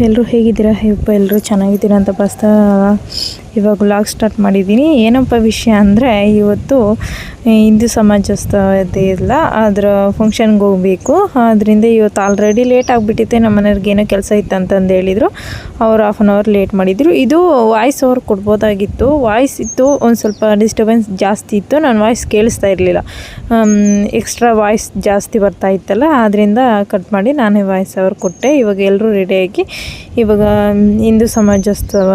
ಎಲ್ಲರೂ ಹೇಗಿದ್ದೀರಾ? ಹೇಗಪ್ಪ ಎಲ್ಲರೂ ಚೆನ್ನಾಗಿದ್ದೀರಾ ಅಂತ ಬಸ್ತಾ ಇವಾಗ ವ್ಲಾಗ್ ಸ್ಟಾರ್ಟ್ ಮಾಡಿದ್ದೀನಿ. ಏನಪ್ಪ ವಿಷಯ ಅಂದರೆ, ಇವತ್ತು ಹಿಂದೂ ಸಮಾಜಸ್ಥದೇ ಇಲ್ಲ ಅದರ ಫಂಕ್ಷನ್ಗೆ ಹೋಗಬೇಕು. ಆದ್ದರಿಂದ ಇವತ್ತು ಆಲ್ರೆಡಿ ಲೇಟ್ ಆಗಿಬಿಟ್ಟಿತ್ತೆ, ನಮ್ಮ ಮನೆಯವ್ರಿಗೆ ಏನೋ ಕೆಲಸ ಇತ್ತು ಅಂತಂದು ಹೇಳಿದರು. ಅವ್ರು ಹಾಫ್ ಆನ್ ಅವರ್ ಲೇಟ್ ಮಾಡಿದರು. ಇದು ವಾಯ್ಸ್ ಓವರ್ ಕೊಡ್ಬೋದಾಗಿತ್ತು. ವಾಯ್ಸ್ ಇತ್ತು, ಒಂದು ಸ್ವಲ್ಪ ಡಿಸ್ಟರ್ಬೆನ್ಸ್ ಜಾಸ್ತಿ ಇತ್ತು. ನಾನು ವಾಯ್ಸ್ ಕೇಳಿಸ್ತಾ ಇರಲಿಲ್ಲ. ಎಕ್ಸ್ಟ್ರಾ ವಾಯ್ಸ್ ಜಾಸ್ತಿ ಬರ್ತಾ ಇತ್ತಲ್ಲ ಆದ್ದರಿಂದ ಕಟ್ ಮಾಡಿ ನಾನೇ ವಾಯ್ಸ್ ಓವರ್ ಕೊಟ್ಟೆ. ಇವಾಗ ಎಲ್ಲರೂ ರೆಡಿಯಾಗಿ ಇವಾಗ ಹಿಂದೂ ಸಮಾಜೋತ್ಸವ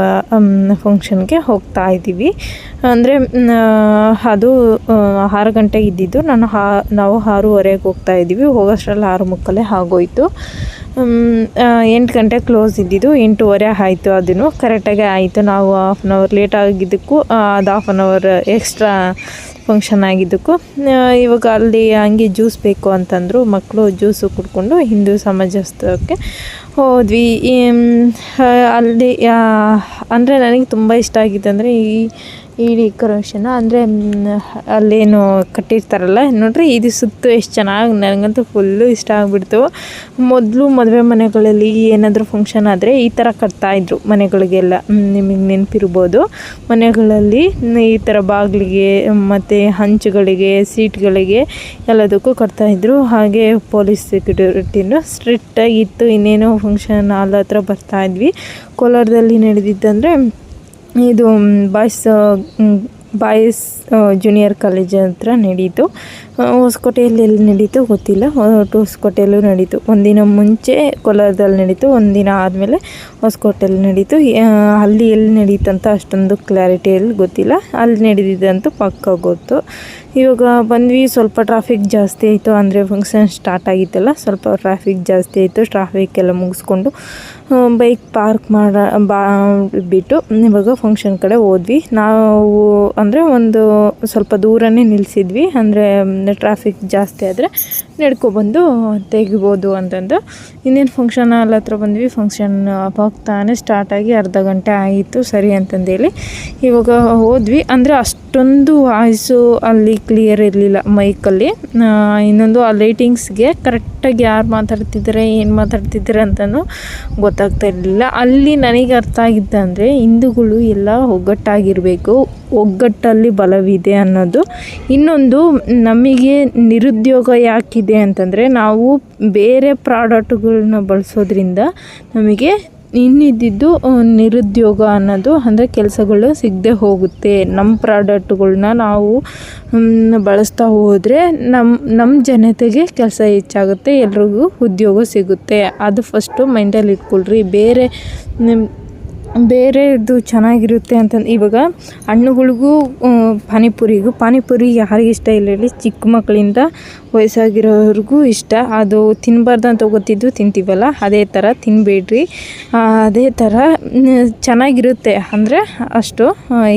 ಫಂಕ್ಷನ್ಗೆ ಹೋಗ್ತಾ ಇದ್ದೀವಿ. ಅಂದರೆ ಅದು ಆರು ಗಂಟೆಗೆ ಇದ್ದಿದ್ದು. ನಾನು ಹಾ, ನಾವು ಆರೂವರೆಗೆ ಹೋಗ್ತಾ ಇದ್ದೀವಿ. ಹೋಗೋಷ್ಟರಲ್ಲಿ ಆರು ಮುಕ್ಕಲ್ಲೇ ಆಗೋಯ್ತು. ಎಂಟು ಗಂಟೆ ಕ್ಲೋಸ್ ಇದ್ದಿದ್ದು. ಎಂಟೂವರೆ ಆಯಿತು ಅದನ್ನು. ಕರೆಕ್ಟಾಗಿ ಆಯಿತು. ನಾವು ಹಾಫ್ ಆನ್ ಅವರ್ ಲೇಟ್ ಆಗಿದ್ದಕ್ಕೂ ಅದು half an hour extra function ಆಗಿದ್ದಕ್ಕೂ ಇವಾಗ ಅಲ್ಲಿ ಹಂಗೆ ಜ್ಯೂಸ್ ಬೇಕು ಅಂತಂದರು ಮಕ್ಕಳು ಜ್ಯೂಸು ಕುಡ್ಕೊಂಡು ಹಿಂದೂ ಸಮಾಜಸ್ಥಕ್ಕೆ ಹೋದ್ವಿ. ಅಲ್ಲಿ ಅಂದರೆ ನನಗೆ ತುಂಬ ಇಷ್ಟ ಆಗಿದ್ದಂದರೆ ಈ ಈ ಡೆಕೋರೇಷನ್ ಅಂದರೆ ಅಲ್ಲೇನು ಕಟ್ಟಿರ್ತಾರಲ್ಲ, ನೋಡ್ರಿ, ಇದು ಸುತ್ತು ಎಷ್ಟು ಚೆನ್ನಾಗಿ ನನಗಂತೂ ಫುಲ್ಲು ಇಷ್ಟ ಆಗಿಬಿಡ್ತು. ಮೊದಲು ಮದುವೆ ಮನೆಗಳಲ್ಲಿ ಏನಾದರೂ ಫಂಕ್ಷನ್ ಆದರೆ ಈ ಥರ ಕಟ್ತಾಯಿದ್ರು ಮನೆಗಳಿಗೆಲ್ಲ ನಿಮಗೆ ನೆನಪಿರ್ಬೋದು. ಮನೆಗಳಲ್ಲಿ ಈ ಥರ ಬಾಗಿಲಿಗೆ, ಮತ್ತು ಹಂಚುಗಳಿಗೆ, ಸೀಟ್ಗಳಿಗೆ ಎಲ್ಲದಕ್ಕೂ ಕಟ್ತಾಯಿದ್ರು ಹಾಗೆ ಪೊಲೀಸ್ ಸೆಕ್ಯೂರಿಟಿನೂ ಸ್ಟ್ರಿಕ್ಟಾಗಿತ್ತು ಇನ್ನೇನೋ ಫಂಕ್ಷನ್ ಹಾಲ್ ಹತ್ರ ಬರ್ತಾಯಿದ್ವಿ ಕೋಲಾರದಲ್ಲಿ ನಡೆದಿದ್ದಂದರೆ ಇದು ಬಾಯ್ಸ್ ಬಾಯ್ಸ್ ಜೂನಿಯರ್ ಕಾಲೇಜ್ ಹತ್ರ ನಡೀತು. ಹೊಸಕೋಟೆಯಲ್ಲಿ ಎಲ್ಲಿ ನಡೀತು ಗೊತ್ತಿಲ್ಲ. ಹೊಸಕೋಟೆಯಲ್ಲೂ ನಡೀತು. ಒಂದಿನ ಮುಂಚೆ ಕೋಲಾರದಲ್ಲಿ ನಡೀತು, ಒಂದಿನ ಆದಮೇಲೆ ಹೊಸಕೋಟೆಯಲ್ಲಿ ನಡೀತು. ಅಲ್ಲಿ ಎಲ್ಲಿ ನಡೀತಂತ ಅಷ್ಟೊಂದು ಕ್ಲಾರಿಟಿಯಲ್ಲಿ ಗೊತ್ತಿಲ್ಲ. ಅಲ್ಲಿ ನಡೆದಿದ್ದಂತೂ ಪಕ್ಕ ಗೊತ್ತು. ಇವಾಗ ಬಂದ್ವಿ, ಸ್ವಲ್ಪ ಟ್ರಾಫಿಕ್ ಜಾಸ್ತಿ ಆಯಿತು ಅಂದರೆ ಫಂಕ್ಷನ್ ಸ್ಟಾರ್ಟ್ ಆಗಿತ್ತಲ್ಲ, ಸ್ವಲ್ಪ ಟ್ರಾಫಿಕ್ ಜಾಸ್ತಿ ಆಯಿತು ಟ್ರಾಫಿಕ್ ಎಲ್ಲ ಮುಗಿಸ್ಕೊಂಡು ಬೈಕ್ ಪಾರ್ಕ್ ಮಾಡ, ಬಾ, ಬಿಟ್ಟು ಇವಾಗ ಫಂಕ್ಷನ್ ಕಡೆ ಹೋದ್ವಿ. ನಾವು ಅಂದರೆ ಒಂದು ಸ್ವಲ್ಪ ದೂರನೇ ನಿಲ್ಲಿಸಿದ್ವಿ ಅಂದರೆ ಟ್ರಾಫಿಕ್ ಜಾಸ್ತಿ ಆದರೆ ನಡ್ಕೊಬಂದು ತೆಗಿಬೋದು ಅಂತಂದು. ಇನ್ನೇನು ಫಂಕ್ಷನ್ ಹಾಲ್ ಹತ್ರ ಬಂದ್ವಿ. ಫಂಕ್ಷನ್ ಹೋಗ್ತಾನೆ ಸ್ಟಾರ್ಟಾಗಿ ಅರ್ಧ ಗಂಟೆ ಆಯಿತು ಸರಿ ಅಂತಂದೇಳಿ. ಇವಾಗ ಹೋದ್ವಿ. ಅಂದರೆ ಅಷ್ಟೊಂದು ವಾಯ್ಸು ಅಲ್ಲಿ ಕ್ಲಿಯರ್ ಇರಲಿಲ್ಲ ಮೈಕಲ್ಲಿ ಇನ್ನೊಂದು ಆ ಲೈಟಿಂಗ್ಸ್ಗೆ ಕರೆಕ್ಟಾಗಿ ಯಾರು ಮಾತಾಡ್ತಿದ್ದಾರೆ ಏನು ಮಾತಾಡ್ತಿದ್ದಾರೆ ಅಂತಲೂ ಗೊತ್ತಾಗ್ತಾ ಇರಲಿಲ್ಲ. ಅಲ್ಲಿ ನನಗೆ ಅರ್ಥ ಆಗಿದ್ದಂದರೆ ಹಿಂದೂಗಳು ಎಲ್ಲ ಒಗ್ಗಟ್ಟಾಗಿರಬೇಕು. ಒಗ್ಗಟ್ಟಲ್ಲಿ ಬಲವಿದೆ ಅನ್ನೋದು. ಇನ್ನೊಂದು, ನಮಗೆ ನಿರುದ್ಯೋಗ ಯಾಕಿದೆ ಅಂತಂದರೆ ನಾವು ಬೇರೆ ಪ್ರಾಡಕ್ಟ್ಗಳನ್ನ ಬಳಸೋದ್ರಿಂದ ನಮಗೆ ಇನ್ನಿದ್ದಿದ್ದು ನಿರುದ್ಯೋಗ ಅನ್ನೋದು ಅಂದರೆ ಕೆಲಸಗಳು ಸಿಗದೆ ಹೋಗುತ್ತೆ. ನಮ್ಮ ಪ್ರಾಡಕ್ಟ್ಗಳನ್ನ ನಾವು ಬಳಸ್ತಾ ಹೋದರೆ ನಮ್ಮ ನಮ್ಮ ಜನತೆಗೆ ಕೆಲಸ ಹೆಚ್ಚಾಗುತ್ತೆ, ಎಲ್ರಿಗೂ ಉದ್ಯೋಗ ಸಿಗುತ್ತೆ. ಅದು ಫಸ್ಟು ಮೈಂಡಲ್ಲಿ ಇಟ್ಕೊಳ್ರಿ. ಬೇರೆ ಬೇರೆದು ಚೆನ್ನಾಗಿರುತ್ತೆ ಅಂತಂದು ಇವಾಗ ಹಣ್ಣುಗಳಿಗೂ ಪಾನಿಪುರಿಗೂ, ಪಾನಿಪುರಿ ಯಾರಿಗೆ ಇಷ್ಟ ಇಲ್ಲ ಹೇಳಿ ಚಿಕ್ಕ ಮಕ್ಕಳಿಂದ ವಯಸ್ಸಾಗಿರೋರ್ಗೂ ಇಷ್ಟ. ಅದು ತಿನ್ನಬಾರ್ದು ಅಂತ ಗೊತ್ತಿದ್ದು ತಿಂತೀವಲ್ಲ, ಅದೇ ಥರ ತಿನ್ನಬೇಡ್ರಿ ಅದೇ ಥರ ಚೆನ್ನಾಗಿರುತ್ತೆ. ಅಂದರೆ ಅಷ್ಟು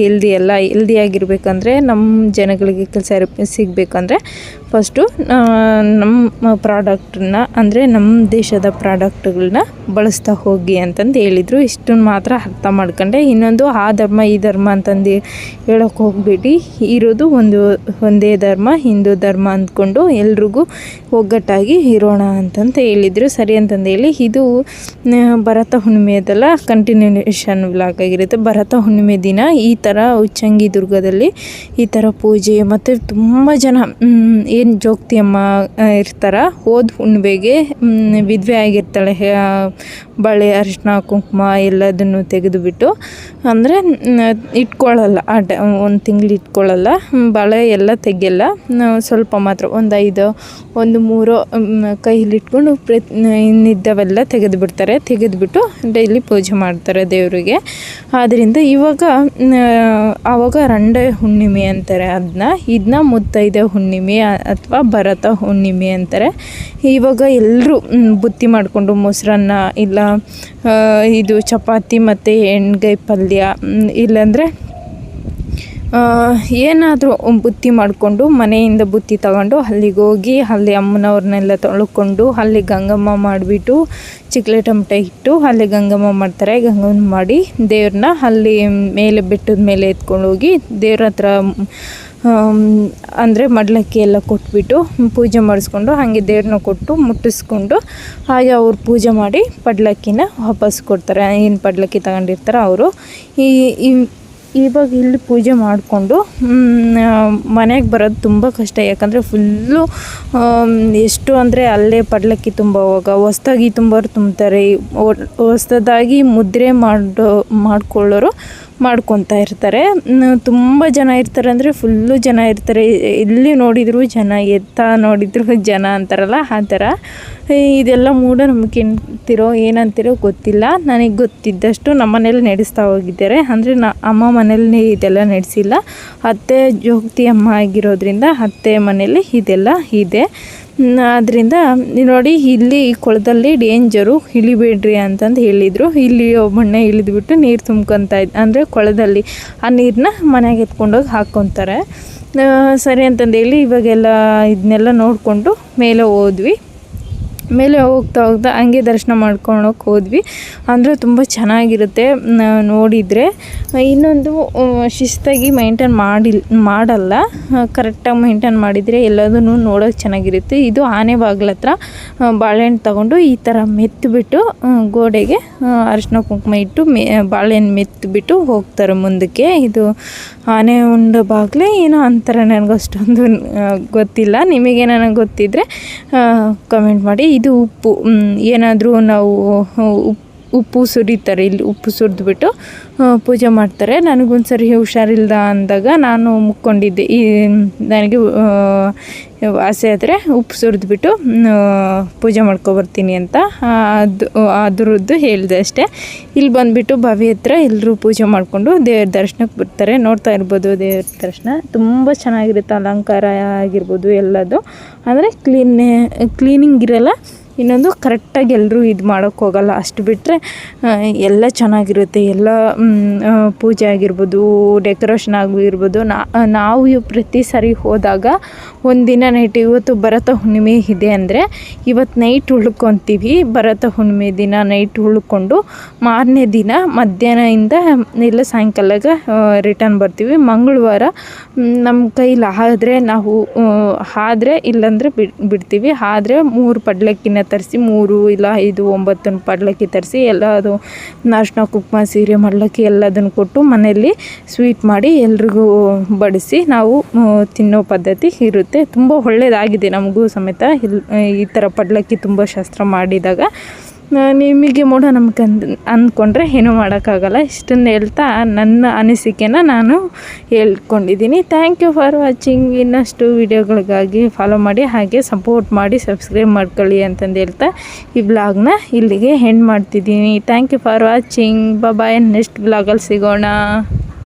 ಹೆಲ್ದಿ ಅಲ್ಲ ಹೆಲ್ದಿಯಾಗಿರ್ಬೇಕಂದ್ರೆ ನಮ್ಮ ಜನಗಳಿಗೆ ಕೆಲಸ ಸಿಗಬೇಕಂದ್ರೆ ಫಸ್ಟು ನಮ್ಮ ಪ್ರಾಡಕ್ಟನ್ನ ಅಂದರೆ ನಮ್ಮ ದೇಶದ ಪ್ರಾಡಕ್ಟ್ಗಳನ್ನ ಬಳಸ್ತಾ ಹೋಗಿ ಅಂತಂದು ಹೇಳಿದರು. ಇಷ್ಟನ್ನು ಮಾತ್ರ ಅರ್ಥ ಮಾಡ್ಕೊಂಡೆ. ಇನ್ನೊಂದು, ಆ ಧರ್ಮ, ಈ ಧರ್ಮ ಅಂತಂದು ಹೇಳೋಕೆ ಹೋಗ್ಬಿಟ್ಟು ಇರೋದು ಒಂದು, ಒಂದೇ ಧರ್ಮ, ಹಿಂದೂ ಧರ್ಮ ಅಂದ್ಕೊಂಡು ಎಲ್ರಿಗೂ ಒಗ್ಗಟ್ಟಾಗಿ ಇರೋಣ ಅಂತಂತ ಹೇಳಿದರು. ಸರಿ ಅಂತಂದು ಹೇಳಿ, ಇದು ಭರತ ಹುಣ್ಣಿಮೆದೆಲ್ಲ ಕಂಟಿನ್ಯೂಷನ್ ಬ್ಲಾಕ್ ಆಗಿರುತ್ತೆ. ಭರತ ಹುಣ್ಣಿಮೆ ದಿನ ಈ ಥರ ಉಚ್ಚಂಗಿ ದುರ್ಗದಲ್ಲಿ ಈ ಥರ ಪೂಜೆ ಮತ್ತು ತುಂಬ ಜನ ಏನು ಜೋಗ್ತಿ ಅಮ್ಮ ಇರ್ತಾರ, ಹೋದ ಹುಣ್ಣಿಮೆಗೆ ವಿಧವೆ ಆಗಿರ್ತಾಳೆ ಬಳೆ ಅರಿಶಿನ ಕುಂಕುಮ ಎಲ್ಲದನ್ನು ತೆಗೆದುಬಿಟ್ಟು ಅಂದರೆ ಇಟ್ಕೊಳ್ಳಲ್ಲ. ಆ ಟ ಒಂದು ತಿಂಗಳು ಇಟ್ಕೊಳ್ಳಲ್ಲ. ಬಳೆ ಎಲ್ಲ ತೆಗೆಯಲ್ಲ. ಸ್ವಲ್ಪ ಮಾತ್ರ ಒಂದು ಐದು, ಒಂದು ಮೂರು ಕೈಯಲ್ಲಿ ಇಟ್ಕೊಂಡು ಪ್ರತಿ ಇನ್ನಿದ್ದವೆಲ್ಲ ತೆಗೆದು ಬಿಡ್ತಾರೆ ತೆಗೆದುಬಿಟ್ಟು ಡೈಲಿ ಪೂಜೆ ಮಾಡ್ತಾರೆ ದೇವರಿಗೆ. ಆದ್ದರಿಂದ ಇವಾಗ ಆವಾಗ ರಂಡೆ ಹುಣ್ಣಿಮೆ ಅಂತಾರೆ ಅದನ್ನ ಇದನ್ನ ಮುತ್ತೈದೆ ಹುಣ್ಣಿಮೆ ಅಥವಾ ಭರತ ಹುಣ್ಣಿಮೆ ಅಂತಾರೆ. ಇವಾಗ ಎಲ್ಲರೂ ಬುತ್ತಿ ಮಾಡಿಕೊಂಡು ಮೊಸರನ್ನ ಇಲ್ಲ ಇದು ಚಪಾತಿ ಮತ್ತು ಎಣ್ಗಾಯಿ ಪಲ್ಯ ಇಲ್ಲಾಂದರೆ ಏನಾದರೂ ಬುತ್ತಿ ಮಾಡಿಕೊಂಡು ಮನೆಯಿಂದ ಬುತ್ತಿ ತಗೊಂಡು ಅಲ್ಲಿಗೆ ಹೋಗಿ ಅಲ್ಲಿ ಅಮ್ಮನವ್ರನ್ನೆಲ್ಲ ತೊಳ್ಕೊಂಡು ಅಲ್ಲಿ ಗಂಗಮ್ಮ ಮಾಡಿಬಿಟ್ಟು ಚಿಕ್ಲೆ ಟಮಟೆ ಇಟ್ಟು ಅಲ್ಲಿ ಗಂಗಮ್ಮ ಮಾಡ್ತಾರೆ. ಗಂಗಮ್ಮ ಮಾಡಿ ದೇವ್ರನ್ನ ಅಲ್ಲಿ ಮೇಲೆ ಬೆಟ್ಟದ ಮೇಲೆ ಎತ್ಕೊಂಡು ಹೋಗಿ ದೇವ್ರ ಹತ್ರ ಅಂದರೆ ಮಡ್ಲಕ್ಕಿ ಎಲ್ಲ ಕೊಟ್ಬಿಟ್ಟು ಪೂಜೆ ಮಾಡಿಸ್ಕೊಂಡು ಹಾಗೆ ದೇವ್ರನ್ನ ಕೊಟ್ಟು ಮುಟ್ಟಿಸ್ಕೊಂಡು ಹಾಗೆ ಅವ್ರು ಪೂಜೆ ಮಾಡಿ ಪಡ್ಲಕ್ಕಿನ ವಾಪಸ್ ಕೊಡ್ತಾರೆ. ಏನು ಪಡ್ಲಕ್ಕಿ ತಗೊಂಡಿರ್ತಾರೆ ಅವರು. ಈ ಇವಾಗ ಇಲ್ಲಿ ಪೂಜೆ ಮಾಡಿಕೊಂಡು ಮನೆಗೆ ಬರೋದು ತುಂಬ ಕಷ್ಟ. ಯಾಕಂದರೆ ಫುಲ್ಲು ಎಷ್ಟು ಅಂದರೆ ಅಲ್ಲೇ ಪಡ್ಲಕ್ಕಿ ಹೋಗ ಹೊಸ್ದಾಗಿ ತುಂಬೋರು ತುಂಬ್ತಾರೆ ಹೊಸ್ದಾಗಿ ಮುದ್ರೆ ಮಾಡೋ ಮಾಡ್ಕೊಳ್ಳೋರು ಮಾಡ್ಕೊತಾ ಇರ್ತಾರೆ. ತುಂಬ ಜನ ಇರ್ತಾರೆ ಅಂದರೆ ಫುಲ್ಲು ಜನ ಇರ್ತಾರೆ. ಎಲ್ಲಿ ನೋಡಿದರೂ ಜನ, ಎತ್ತ ನೋಡಿದ್ರು ಜನ ಅಂತಾರಲ್ಲ, ಆ ಥರ. ಇದೆಲ್ಲ ಮೂಢನಂಬಿಕೆ ಅಂತಿರೋ ಏನಂತಿರೋ ಗೊತ್ತಿಲ್ಲ. ನನಗೆ ಗೊತ್ತಿದ್ದಷ್ಟು ನಮ್ಮ ಮನೇಲಿ ನಡೆಸ್ತಾ ಹೋಗಿದ್ದಾರೆ. ಅಂದರೆ ನ, ಅಮ್ಮ ಮನೇಲಿ ಇದೆಲ್ಲ ನಡೆಸಿಲ್ಲ. ಅತ್ತೆ ಜೋಗ್ತಿ ಅಮ್ಮ ಆಗಿರೋದ್ರಿಂದ ಅತ್ತೆ ಮನೇಲಿ ಇದೆಲ್ಲ ಇದೆ. ಅದರಿಂದ ನೋಡಿ ಇಲ್ಲಿ ಕೊಳದಲ್ಲಿ ಡೇಂಜರು ಇಳಿಬೇಡ್ರಿ ಅಂತಂದು ಹೇಳಿದರು. ಇಲ್ಲಿ ಮೊನ್ನೆ ಇಳಿದ್ಬಿಟ್ಟು ನೀರು ತುಂಬ್ಕೊತಾ ಇದ್ದ ಅಂದರೆ ಕೊಳದಲ್ಲಿ ಆ ನೀರನ್ನ ಮನೆಗೆ ಎತ್ಕೊಂಡೋಗಿ ಹಾಕ್ಕೊತಾರೆ. ಸರಿ ಅಂತಂದು ಹೇಳಿ ಇವಾಗೆಲ್ಲ ಇದನ್ನೆಲ್ಲ ನೋಡಿಕೊಂಡು ಮೇಲೆ ಹೋದ್ವಿ. ಮೇಲೆ ಹೋಗ್ತಾ ಹೋಗ್ತಾ ಹಂಗೆ ದರ್ಶನ ಮಾಡ್ಕೊಳಕ್ಕೆ ಹೋದ್ವಿ. ಅಂದರೆ ತುಂಬ ಚೆನ್ನಾಗಿರುತ್ತೆ ನೋಡಿದರೆ. ಇನ್ನೊಂದು ಶಿಸ್ತಾಗಿ ಮೈಂಟೈನ್ ಮಾಡಿ ಮಾಡಲ್ಲ. ಕರೆಕ್ಟಾಗಿ ಮೈಂಟೈನ್ ಮಾಡಿದರೆ ಎಲ್ಲದನ್ನು ನೋಡೋಕೆ ಚೆನ್ನಾಗಿರುತ್ತೆ. ಇದು ಆನೆ ಬಾಗಿಲ ಹತ್ರ ಬಾಳೆಹಣ್ಣು ತಗೊಂಡು ಈ ಥರ ಮೆತ್ತಿಬಿಟ್ಟು ಗೋಡೆಗೆ ಅರಿಶಿನ ಕುಂಕುಮ ಇಟ್ಟು ಮೆ ಬಾಳೆಹಣ್ಣು ಮೆತ್ತಿಬಿಟ್ಟು ಹೋಗ್ತಾರೆ ಮುಂದಕ್ಕೆ. ಇದು ಆನೆ ಉಂಡ ಬಾಗಿಲೇ ಏನೋ ಅಂತಾರೆ, ನನಗಷ್ಟೊಂದು ಗೊತ್ತಿಲ್ಲ. ನಿಮಗೆ ನನಗೆ ಗೊತ್ತಿದ್ದರೆ ಕಮೆಂಟ್ ಮಾಡಿ. ಇದು ಉಪ್ಪು ಏನಾದರೂ ನಾವು ಉಪ್ಪು ಉಪ್ಪು ಸುರಿತಾರೆ, ಇಲ್ಲಿ ಉಪ್ಪು ಸುರಿದ್ಬಿಟ್ಟು ಪೂಜೆ ಮಾಡ್ತಾರೆ. ನನಗೊಂದು ಸರಿ ಅಂದಾಗ ನಾನು ಮುಕ್ಕೊಂಡಿದ್ದೆ. ಈ, ನನಗೆ ಆಸೆ ಆದರೆ ಉಪ್ಪು ಸುರಿದ್ಬಿಟ್ಟು ಪೂಜೆ ಮಾಡ್ಕೊಬರ್ತೀನಿ ಅಂತ ಅದು ಅದ್ರದ್ದು ಹೇಳಿದೆ ಅಷ್ಟೇ. ಇಲ್ಲಿ ಬಂದುಬಿಟ್ಟು ಬಾವಿ ಹತ್ರ ಎಲ್ಲರೂ ಪೂಜೆ ಮಾಡಿಕೊಂಡು ದೇವ್ರ ದರ್ಶನಕ್ಕೆ ಬರ್ತಾರೆ. ನೋಡ್ತಾ ಇರ್ಬೋದು ದೇವ್ರ ದರ್ಶನ. ತುಂಬ ಚೆನ್ನಾಗಿರುತ್ತೆ ಅಲಂಕಾರ ಆಗಿರ್ಬೋದು ಎಲ್ಲದು. ಅಂದರೆ ಕ್ಲೀನ್ ಕ್ಲೀನಿಂಗ್ ಇರಲ್ಲ. ಇನ್ನೊಂದು ಕರೆಕ್ಟಾಗಿ ಎಲ್ಲರೂ ಇದು ಮಾಡೋಕ್ಕೆ ಹೋಗಲ್ಲ. ಅಷ್ಟು ಬಿಟ್ಟರೆ ಎಲ್ಲ ಚೆನ್ನಾಗಿರುತ್ತೆ. ಎಲ್ಲ ಪೂಜೆ ಆಗಿರ್ಬೋದು, ಡೆಕೋರೇಷನ್ ಆಗಿರ್ಬೋದು ನಾವು ಪ್ರತಿ ಸಾರಿ ಹೋದಾಗ ಒಂದಿನ ನೈಟ್ ಇವತ್ತು ಭರತ ಹುಣ್ಣಿಮೆ ಇದೆ ಅಂದರೆ ಇವತ್ತು ನೈಟ್ ಉಳ್ಕೊತೀವಿ. ಭರತ ಹುಣ್ಣಿಮೆ ದಿನ ನೈಟ್ ಉಳ್ಕೊಂಡು ಮಾರನೇ ದಿನ ಮಧ್ಯಾಹ್ನದಿಂದ ಇಲ್ಲ ಸಾಯಂಕಾಲಾಗ ರಿಟರ್ನ್ ಬರ್ತೀವಿ. ಮಂಗಳವಾರ ನಮ್ಮ ಕೈಲಿ ಆದರೆ ನಾವು ಆದ್ರೆ ಇಲ್ಲಾಂದರೆ ಬಿಡ್ತೀವಿ. ಆದರೆ ಮೂರು ಪಡ್ಲಕ್ಕಿನ ತರಿಸಿ ಮೂರು ಇಲ್ಲ ಐದು, ಒಂಬತ್ತನ್ನು ಪಡ್ಲಕ್ಕಿ ತರಿಸಿ ಎಲ್ಲ ಅದು ನಾಶನ ಕುಕ್ಮ, ಸೀರೆ, ಮಡ್ಲಕ್ಕಿ ಎಲ್ಲದನ್ನು ಕೊಟ್ಟು ಮನೆಯಲ್ಲಿ ಸ್ವೀಟ್ ಮಾಡಿ ಎಲ್ರಿಗೂ ಬಡಿಸಿ ನಾವು ತಿನ್ನೋ ಪದ್ಧತಿ ಇರುತ್ತೆ. ತುಂಬ ಒಳ್ಳೆಯದಾಗಿದೆ ನಮಗೂ ಸಮೇತ. ಈ ಥರ ಪಡ್ಲಕ್ಕಿ ತುಂಬ ಶಾಸ್ತ್ರ ಮಾಡಿದಾಗ. ನಿಮಗೆ ಮೂಢನಂಬಿಕೆ ಅಂದ್, ಅಂದ್ಕೊಂಡ್ರೆ ಏನೂ ಮಾಡೋಕ್ಕಾಗಲ್ಲ. ಇಷ್ಟನ್ನು ಹೇಳ್ತಾ ನನ್ನ ಅನಿಸಿಕೆನ ನಾನು ಹೇಳ್ಕೊಂಡಿದ್ದೀನಿ. ಥ್ಯಾಂಕ್ ಯು ಫಾರ್ ವಾಚಿಂಗ್ ಇನ್ನಷ್ಟು ವಿಡಿಯೋಗಳಿಗಾಗಿ ಫಾಲೋ ಮಾಡಿ, ಹಾಗೆ ಸಪೋರ್ಟ್ ಮಾಡಿ ಸಬ್ಸ್ಕ್ರೈಬ್ ಮಾಡ್ಕೊಳ್ಳಿ ಅಂತಂದು ಹೇಳ್ತಾ ಈ ಬ್ಲಾಗ್ನ ಇಲ್ಲಿಗೆ ಹೆಂಡ್ ಮಾಡ್ತಿದ್ದೀನಿ. Thank you for watching bye next ಬ್ಲಾಗಲ್ಲಿ ಸಿಗೋಣ.